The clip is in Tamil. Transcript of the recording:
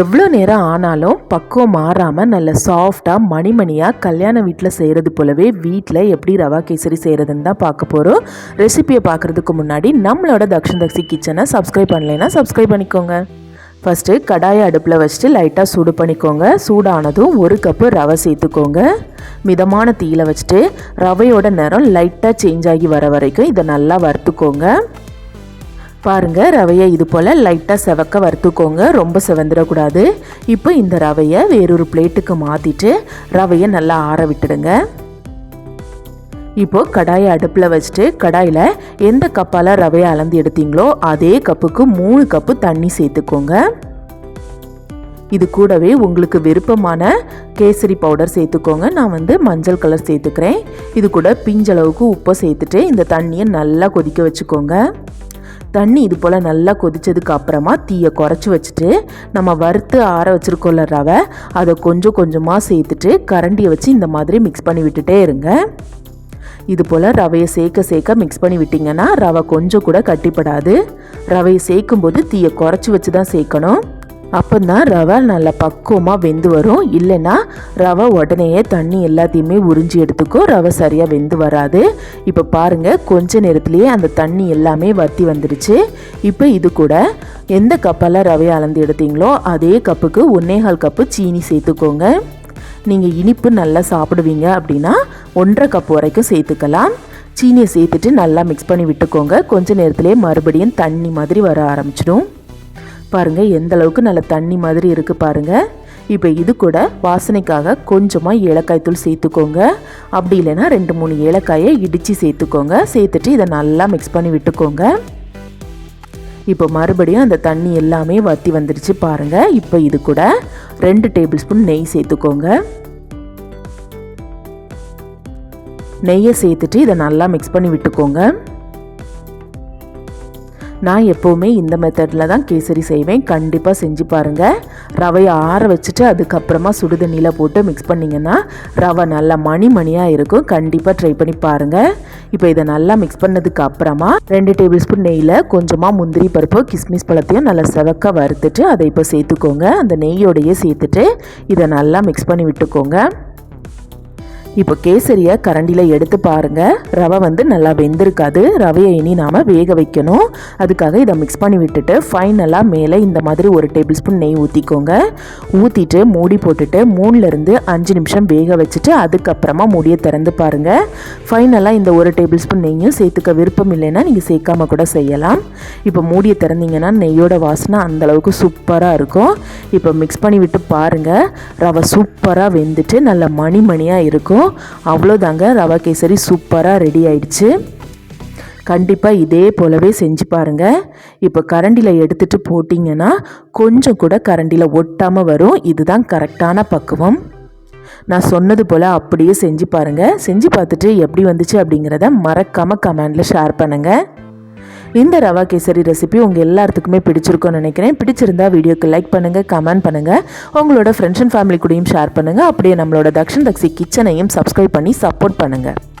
எவ்வளோ நேரம் ஆனாலும் பக்குவம் மாறாமல் நல்ல சாஃப்டாக மணிமணியாக கல்யாண வீட்டில் செய்கிறது போலவே வீட்டில் எப்படி ரவா கேசரி செய்கிறதுன்னு தான் பார்க்க போகிறோம் ரெசிபியை பார்க்குறதுக்கு முன்னாடி நம்மளோட தக்ஷன் தக்ஷி கிச்சனை சப்ஸ்கிரைப் பண்ணலைன்னா சப்ஸ்கிரைப் பண்ணிக்கோங்க. ஃபஸ்ட்டு கடாயை அடுப்பில் வச்சுட்டு லைட்டாக சூடு பண்ணிக்கோங்க. சூடானதும் ஒரு கப்பு ரவை சேர்த்துக்கோங்க. மிதமான தீயில் வச்சுட்டு ரவையோட நிறம் லைட்டாக சேஞ்ச் ஆகி வர வரைக்கும் இதை நல்லா வறுத்துக்கோங்க. பாருங்கள் ரவையை இது போல் லைட்டாக செவக்க வறுத்துக்கோங்க. ரொம்ப செவந்துடக்கூடாது. இப்போ இந்த ரவையை வேறொரு பிளேட்டுக்கு மாற்றிட்டு ரவையை நல்லா ஆற விட்டுடுங்க. இப்போது கடாயை அடுப்பில் வச்சுட்டு கடாயில் எந்த கப்பால் ரவையை அளந்து எடுத்தீங்களோ அதே கப்புக்கு மூணு கப்பு தண்ணி சேர்த்துக்கோங்க. இது கூடவே உங்களுக்கு விருப்பமான கேசரி பவுடர் சேர்த்துக்கோங்க. நான் வந்து மஞ்சள் கலர் சேர்த்துக்கிறேன். இது கூட பிஞ்சளவுக்கு உப்பை சேர்த்துட்டு இந்த தண்ணியை நல்லா கொதிக்க வச்சுக்கோங்க. தண்ணி இது போல் நல்லா கொதித்ததுக்கு அப்புறமா தீயை குறைச்சி வச்சுட்டு நம்ம வறுத்து ஆற வச்சுருக்கோம்ல ரவை அதை கொஞ்சம் கொஞ்சமாக சேர்த்துட்டு கரண்டியை வச்சு இந்த மாதிரி மிக்ஸ் பண்ணி விட்டுட்டே இருங்க. இது போல் ரவையை சேர்க்க சேர்க்க மிக்ஸ் பண்ணி விட்டிங்கன்னா ரவை கொஞ்சம் கூட கட்டிப்படாது. ரவையை சேர்க்கும்போது தீயை குறைச்சி வச்சு தான் சேர்க்கணும். அப்போ தான் ரவை நல்லா பக்குவமாக வெந்து வரும். இல்லைன்னா ரவை உடனேயே தண்ணி எல்லாத்தையுமே உறிஞ்சி எடுத்துக்கும் ரவை சரியாக வெந்து வராது. இப்போ பாருங்கள் கொஞ்ச நேரத்துலேயே அந்த தண்ணி எல்லாமே வற்றி வந்துடுச்சு இப்போ இது கூட எந்த கப்பெல்லாம் ரவையை அளந்து எடுத்தீங்களோ அதே கப்புக்கு ஒன்னேகால் கப்பு சீனி சேர்த்துக்கோங்க. நீங்கள் இனிப்பு நல்லா சாப்பிடுவீங்க அப்படின்னா ஒன்றரை கப் வரைக்கும் சேர்த்துக்கலாம். சீனியை சேர்த்துட்டு நல்லா மிக்ஸ் பண்ணி விட்டுக்கோங்க. கொஞ்ச நேரத்துலேயே மறுபடியும் தண்ணி மாதிரி வர ஆரம்பிச்சிடும். பாருங்கள் எந்த அளவுக்கு நல்ல தண்ணி மாதிரி இருக்குது பாருங்கள் இப்போ இது கூட வாசனைக்காக கொஞ்சமாக ஏலக்காய் தூள் சேர்த்துக்கோங்க. அப்படி இல்லைன்னா ரெண்டு மூணு ஏலக்காயை இடித்து சேர்த்துக்கோங்க. சேர்த்துட்டு இதை நல்லா மிக்ஸ் பண்ணி விட்டுக்கோங்க. இப்போ மறுபடியும் அந்த தண்ணி எல்லாமே வற்றி வந்துடுச்சு பாருங்கள் இப்போ இது கூட ரெண்டு டேபிள் ஸ்பூன் நெய் சேர்த்துக்கோங்க. நெய்யை சேர்த்துட்டு இதை நல்லா மிக்ஸ் பண்ணி விட்டுக்கோங்க. நான் எப்போவுமே இந்த மெத்தடில் தான் கேசரி செய்வேன். கண்டிப்பாக செஞ்சு பாருங்கள் ரவையை ஆற வச்சுட்டு அதுக்கப்புறமா சுடுதண்ணியில் போட்டு மிக்ஸ் பண்ணிங்கன்னா ரவை நல்லா மணி மணியாக இருக்கும். கண்டிப்பாக ட்ரை பண்ணி பாருங்கள் இப்போ இதை நல்லா மிக்ஸ் பண்ணதுக்கு அப்புறமா ரெண்டு டேபிள் ஸ்பூன் நெய்யில் கொஞ்சமாக முந்திரி பருப்பு கிஸ்மிஸ் பழத்தையும் நல்லா செவக்க வறுத்துட்டு அதை இப்போ சேர்த்துக்கோங்க. அந்த நெய்யோடையே சேர்த்துட்டு இதை நல்லா மிக்ஸ் பண்ணி விட்டுக்கோங்க. இப்போ கேசரியை கரண்டியில் எடுத்து பாருங்கள் ரவை வந்து நல்லா வெந்திருக்காது. ரவையை இனி நாம் வேக வைக்கணும். அதுக்காக இதை மிக்ஸ் பண்ணி விட்டுட்டு ஃபைனலாக மேலே இந்த மாதிரி ஒரு டேபிள் ஸ்பூன் நெய் ஊற்றிக்கோங்க ஊற்றிட்டு மூடி போட்டுட்டு மூணுலேருந்து அஞ்சு நிமிஷம் வேக வச்சுட்டு அதுக்கப்புறமா மூடியை திறந்து பாருங்கள் ஃபைனலாக இந்த ஒரு டேபிள் ஸ்பூன் நெய்யும் சேர்த்துக்க விருப்பம் இல்லைன்னா நீங்கள் சேர்க்காம கூட செய்யலாம். இப்போ மூடியை திறந்தீங்கன்னா நெய்யோட வாசனை அந்தளவுக்கு சூப்பராக இருக்கும். இப்போ மிக்ஸ் பண்ணி விட்டு பாருங்கள் ரவை சூப்பராக வெந்துட்டு நல்ல மணி மணியாக இருக்கும். அவ்வளோதாங்க. ரவா கேசரி சூப்பராக ரெடி ஆயிடுச்சு. கண்டிப்பாக இதே போலவே செஞ்சு பாருங்கள் இப்போ கரண்டியில் எடுத்துகிட்டு போட்டிங்கன்னா கொஞ்சம் கூட கரண்டியில் ஒட்டாமல் வரும். இதுதான் கரெக்டான பக்குவம். நான் சொன்னது போல் அப்படியே செஞ்சு பாருங்கள் செஞ்சு பார்த்துட்டு எப்படி வந்துச்சு அப்படிங்கிறத மறக்காமல் கமெண்டில் ஷேர் பண்ணுங்கள் இந்த ரவா கேசரி ரெசிபி உங்கள் எல்லாத்துக்குமே பிடிச்சிருக்கும்னு நினைக்கிறேன். பிடிச்சிருந்தா வீடியோக்கு லைக் பண்ணுங்கள் கமெண்ட் பண்ணுங்கள் உங்களோட ஃப்ரெண்ட்ஸ் அண்ட் ஃபேமிலி கூடயும் ஷேர் பண்ணுங்கள் அப்படியே நம்மளோட தக்ஷன் தக்ஷி கிச்சனையும் சப்ஸ்கிரைப் பண்ணி சப்போர்ட் பண்ணுங்கள்